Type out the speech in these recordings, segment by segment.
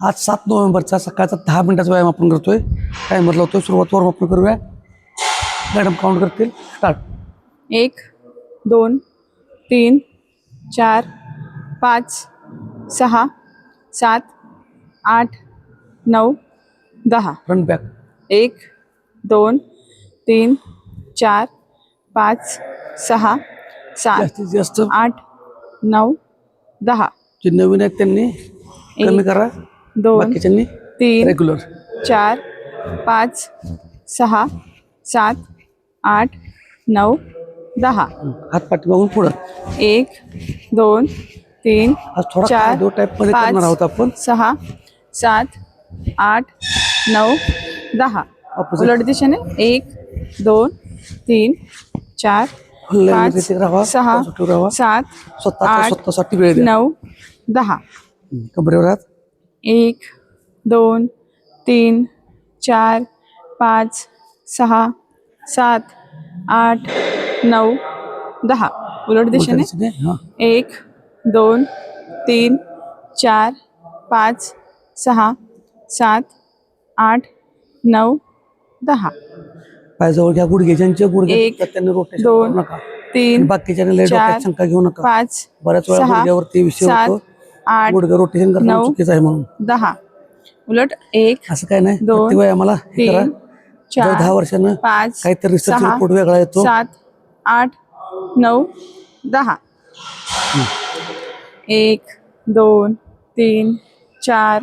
आज सात नोव्हेंबरचा सकाळचा दहा मिनिटाचा व्यायाम आपण करतोय. टायमर लावतोय. सुरुवातीवर आपण करूया. मॅडम काउंट करतील. स्टार्ट एक दोन तीन चार पाच सहा सात आठ नऊ दहा. फ्रंट बॅक एक दोन तीन चार पाच सहा सात जास्त. आठ नऊ दहा. जे नवीन आहेत त्यांनी कमी करा. दोन बाकीच्यांनी तीन रेग्युलर चार पाच सहा सात आठ नऊ दहा. हात पाठी मागून पुढं. एक दोन तीन आज थोडा चार, कार्डिओ टाईपमध्ये करणार आहोत आपण. सहा सात आठ नऊ दहा. Opposite. उलट दिशेने. एक दोन तीन चार पाच सहा positive. सात आठ, स्वतःसाठी वेळ द्या. नऊ दहा. कमरेवर हात. एक दोन तीन चार पाच सहा सात आठ नऊ दहा. उलट दिशेने. एक दोन तीन चार पाच सहा सात आठ नऊ दहा. पायजवळ घ्या गुडघे. ज्यांचे गुडघे त्यांनी रोटेशन दोन, नका. तीन बाकीच्या शंका घेऊ नका. पाच बऱ्याच वेळा गुडघ्यावरती विषय होतो. आठ गुडघे रोटेशन करणं नऊ, चुकीचं आहे म्हणून. दहा. उलट एक असं काय नाही. दोन, प्रत्येक आम्हाला हे करा. तीन जर दहा चार वर्षानं पाच काहीतरी रिसर्च सहा, रिपोर्ट वेगळा येतो. सात आठ नऊ दहा. एक दोन तीन चार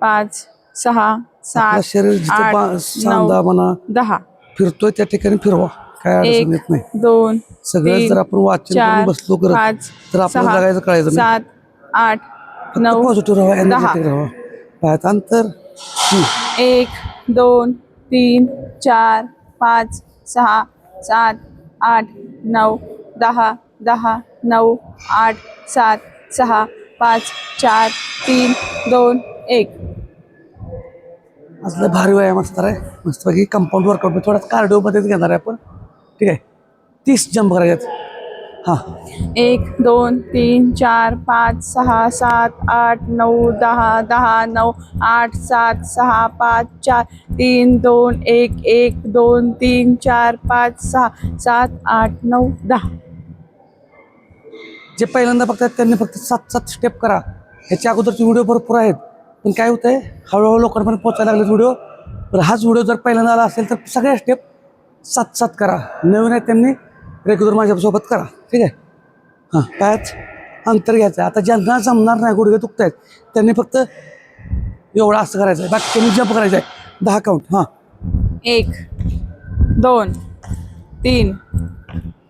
पाच सहा आपलं सात शरीर जिथं आठ, पा- सांधा नऊ म्हणा दहा. फिरतोय त्या ठिकाणी फिरवा. काय अडचण एक येत नाही. दोन सगळं तीन, जर आपण वाचन चार, बसलो करत पाच तर आपल्याला सहा, जगायचं कळायचं नाही. सात आठ नऊ पॉझिटिव्ह राहा दहा. एनर्जेटिक राहा. पायात अंतर. हम्म. एक दोन तीन चार पाच सहा सात आठ नऊ दहा दहा नऊ आठ सात सहा पाच चार तीन दोन एक. असलं भारी व्यायाम असणार आहे. मस्तपैकी कंपाऊंड वर्कआउट थोडा कार्डिओमध्येच घेणार आहे आपण. ठीक आहे. तीस जंप करायच्यात हां. एक दोन तीन चार पाच सहा सात आठ नऊ दहा दहा नऊ आठ सात सहा पाच चार तीन दोन एक एक दोन तीन चार पाच सहा सात आठ नऊ दहा. जे पहिल्यांदा बघतात त्यांनी फक्त सात सात स्टेप करा. ह्याच्या अगोदरचे व्हिडिओ भरपूर आहेत. पण काय होतं आहे हळूहळू लोकांपर्यंत पोचायला लागले व्हिडिओ तर हाच व्हिडिओ जर पहिल्यांदा आला असेल तर सगळ्या स्टेप सात सात करा. नवीन आहेत त्यांनी. रेग्युलर माझ्यासोबत करा. ठीक आहे? हां पायात अंतर घ्यायचं आहे. आता ज्यांना जमणार नाही गुडघे दुखत आहेत त्यांनी फक्त एवढं असं करायचं आहे बाकी त्यांनी जंप करायचं आहे दहा काउंट हां. एक दोन तीन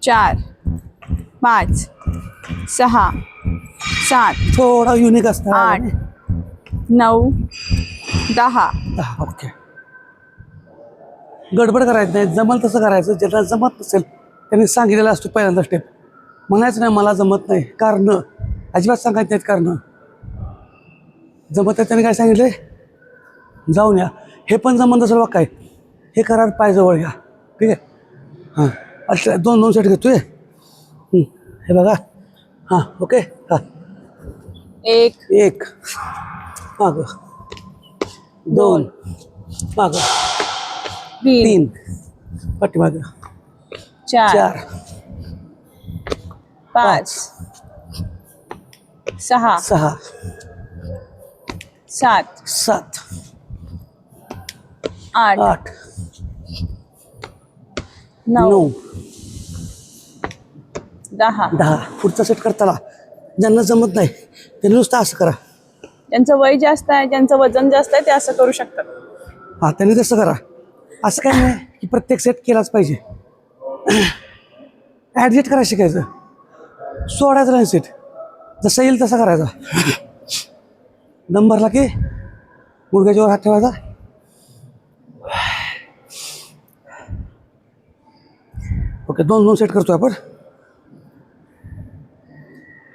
चार पाच सहा सात थोडा युनिक असणार आठ नऊ दहा. दहा ओके गडबड करायचं नाही. जमल तसं करायचं. ज्याला जमत नसेल त्यांनी सांगितलेलं असतो पहिल्यांदा स्टेप म्हणायचं नाही मला जमत नाही. कारण अजिबात सांगायचं नाहीत कारण. जमत त्यांनी काय सांगितले? जाऊन या. हे पण जमत नसेल बघ काय? हे करा पाय जवळ घ्या. ठीक आहे? हां. अच्छा दोन दोन सेट घेतोय. हं, हे बघा. हां ओके? हां. एक. एक. माग. दोन. माग. तीन. तीन. पाठीमाग. चार. चार. पाच. सहा. सहा. सात. सात. आठ. आठ. नऊ. नऊ. दहा. दहा. पुढचा सेट करताना ज्यांना जमत नाही त्यांनी नुसतं असं करा. ज्यांचं वय जास्त आहे ज्यांचं वजन जास्त आहे ते असं करू शकतात. हां त्यांनी तसं करा. असं काय नाही की प्रत्येक सेट केलाच पाहिजे. ॲडजस्ट करायला शिकायचं. सोडायचं नाही सेट जसं येईल तसा करायचा. भरला की गुडघ्याच्यावर हात ठेवायचा. ओके दोन दोन सेट करतो आपण.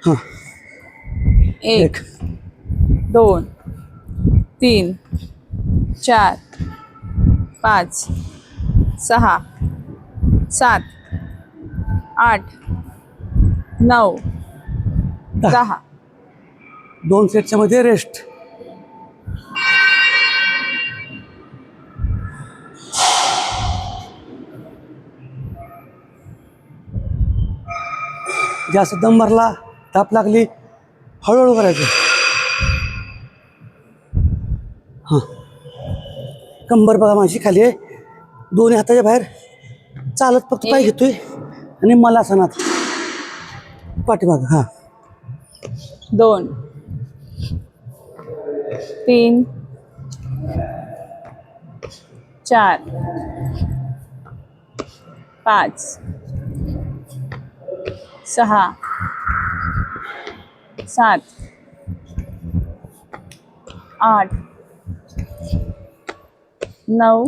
हां. एक. दोन तीन चार पाच सहा सात आठ नऊ दहा. दोन सेटच्या मध्ये रेस्ट जास्त दम भरला ताप लागली हळूहळू करायचं. हां. कंबर बघा माझी खाली आहे. दोन्ही हाताच्या बाहेर. चालत फक्त पाय घेतोय. आणि मला सणात पाठीमाग हां. दोन. तीन. चार. पाच. सहा. सात. आठ. नऊ.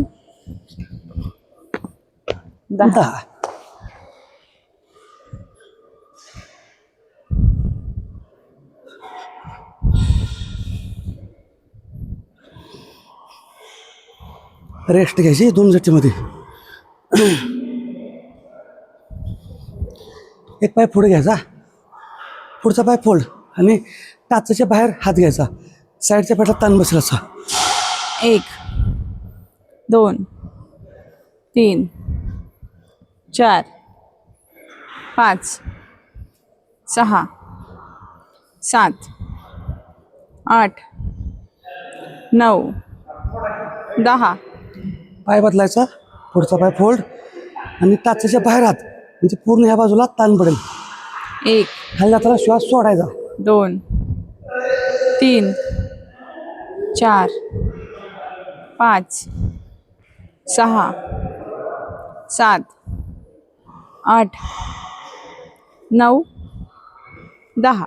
दहा रेस्ट घ्यायची दोन जट्टीमध्ये एक पाय पुढे घ्यायचा पुढचा पाय फोल्ड आणि टाचाच्या बाहेर हात घ्यायचा साईडच्या पायाला ताण बसेल असा एक दोन तीन चार पाच सहा सात आठ नऊ दहा. पाय बदलायचा पुढचा पाय फोल्ड. आणि टाचाच्या बाहेर हात म्हणजे पूर्ण ह्या बाजूला ताण पडेल. एक खाली जाताना श्वास सोडायचा. दोन तीन चार पाच सहा सात आठ नऊ दहा.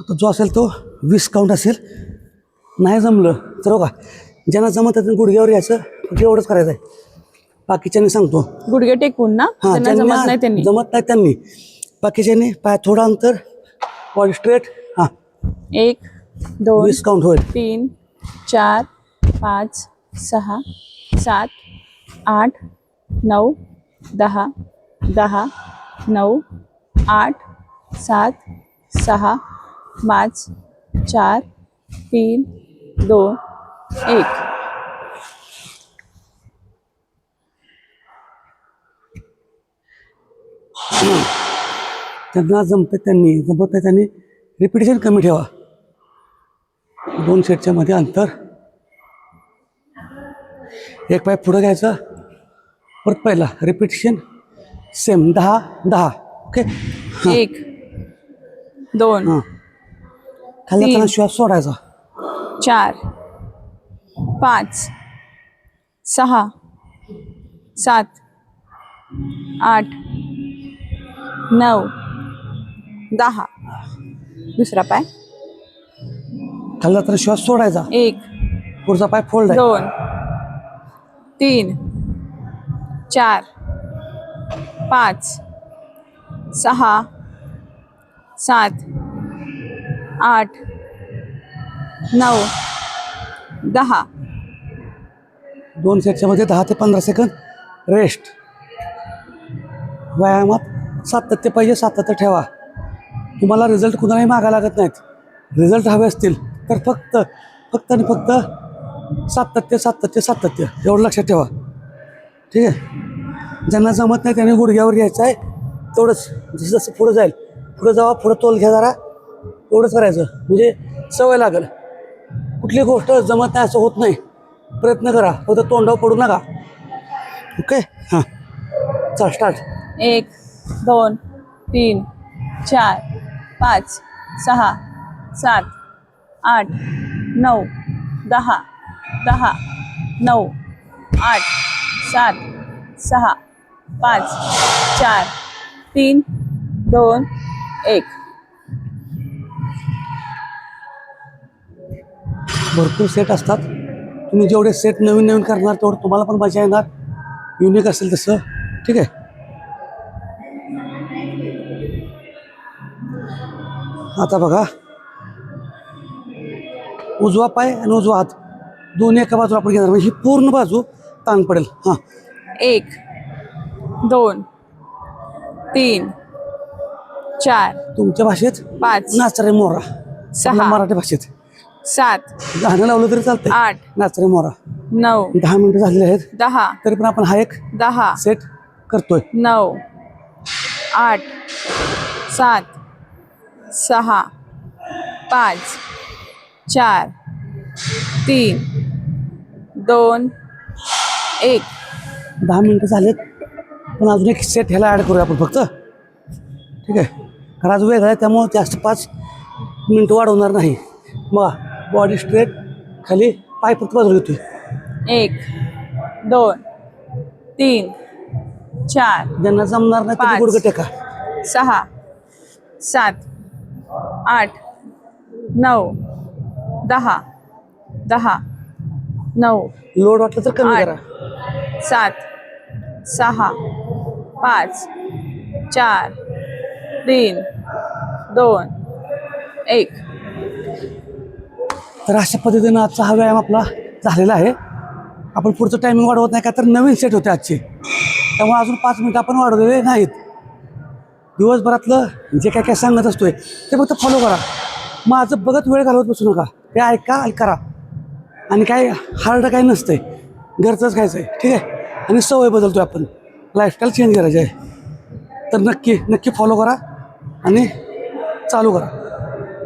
आता जो असेल तो वीस काउंट असेल. नाही जमलं तर हो का ज्यांना जमत आहे गुडघ्यावर यायचं फक्त एवढंच करायचं आहे. बाकीच्यांनी सांगतो. गुडघे टेकून ना हां त्यांना जमत नाही त्यांनी. जमत नाही त्यांनी. बाकीच्यांनी पाय थोडं अंतर बॉडी स्ट्रेट हां. एक दोन वीस काउंट होईल. तीन चार पाच सहा सात आठ नऊ दहा दहा नऊ आठ सात सहा पाच चार तीन दोन एक. त्यांना जमतं त्यांनी जमत नाही त्यांनी रिपिटेशन कमी ठेवा. दोन सेटच्या मध्ये अंतर. एक पाय पुढं घ्यायचं. परत पहिला. रिपिटेशन सेम दहा दहा. ओके एक दोन हां. खाली तीन. जाताना श्वास सोडायचा. चार पाच सहा सात आठ नऊ दहा. दुसरा पाय. खाली जाताना श्वास सोडायचा. एक पुढचा पाय फोल्ड आहे. दोन तीन चार पाच सहा सात आठ नऊ दहा. दोन सेटच्या मध्ये दहा ते पंधरा सेकंद रेस्ट व्यायामात सातत्य पाहिजे सातत्य ठेवा. तुम्हाला रिझल्ट कुणालाही मागा लागत नाहीत. रिझल्ट हवे असतील. तर फक्त फक्त आणि फक्त सातत्य सातत्य सातत्य. एवढं लक्षात ठेवा. ठीक आहे? ज्यांना जमत नाही त्यांनी गुडघ्यावर घ्यायचं आहे. तेवढंच. जसं जसं पुढं जाईल. पुढं जावा पुढं तोल घ्या जरा. एवढंच करायचं. म्हणजे सवय लागेल. कुठली गोष्ट जमत नाही असं होत नाही. प्रयत्न करा. फक्त तोंडावर पडू नका. ओके? हां. चल स्टार्ट एक दोन तीन चार पाच सहा सात आठ नऊ दहा दहा नऊ आठ सात सहा पाच चार तीन दोन एक. भरपूर सेट असतात. तुम्ही जेवढे सेट नवीन नवीन करणार तेवढं तुम्हाला पण मजा येणार. युनिक असेल तसं. ठीक आहे? आता बघा. उजवा पाय आणि उजवा हात. दोन्ही एका बाजूला आपण घेणार. म्हणजे ही पूर्ण बाजू ताण पडेल. हां. एक दोन तीन चार तुमच्या भाषेत पाच नाचरे मोरा. सहा. मराठी भाषेत. सात गाणं लावलं तरी चालतंय. आठ नाचरे मोरा. नऊ दहा मिनटं झालेले आहेत. दहा तरी पण आपण हा एक दहा सेट करतोय. नऊ आठ सात सहा पाच चार तीन दोन एक. दहा मिनटं झालेत. पण अजून एक सेट ह्याला ॲड करूया आपण फक्त. ठीक आहे? कारण आज वेगळं आहे त्यामुळं जास्त पाच मिनटं वाढवणार नाही. मग बॉडी स्ट्रेट खाली पाय फक्त बाजूला घेतोय. एक दोन तीन चार ज्यांना जमणार नाही पाच. गुडघं टेका. सहा सात आठ नऊ दहा. दहा. नऊ. लोड वाटलं तर कमी. करा. सात. सहा. पाच. चार. तीन. दोन. एक. तर अशा पद्धतीनं आजचा हा व्यायाम आपला झालेला आहे. आपण पुढचं टायमिंग वाढवत नाही का तर नवीन सेट होते आजचे. त्यामुळे अजून पाच मिनटं आपण वाढवलेले नाहीत. दिवसभरातलं जे काय काय सांगत असतोय ते फक्त फॉलो करा. माझं बघत वेळ घालवत बसू नका. ते ऐका आणि करा. आणि काय हार्ड काय नसतंय. घरचंच खायचं आहे ठीक आहे? आणि सवय बदलतोय आपण. लाईफस्टाईल चेंज करायची आहे. तर नक्की नक्की फॉलो करा आणि चालू करा.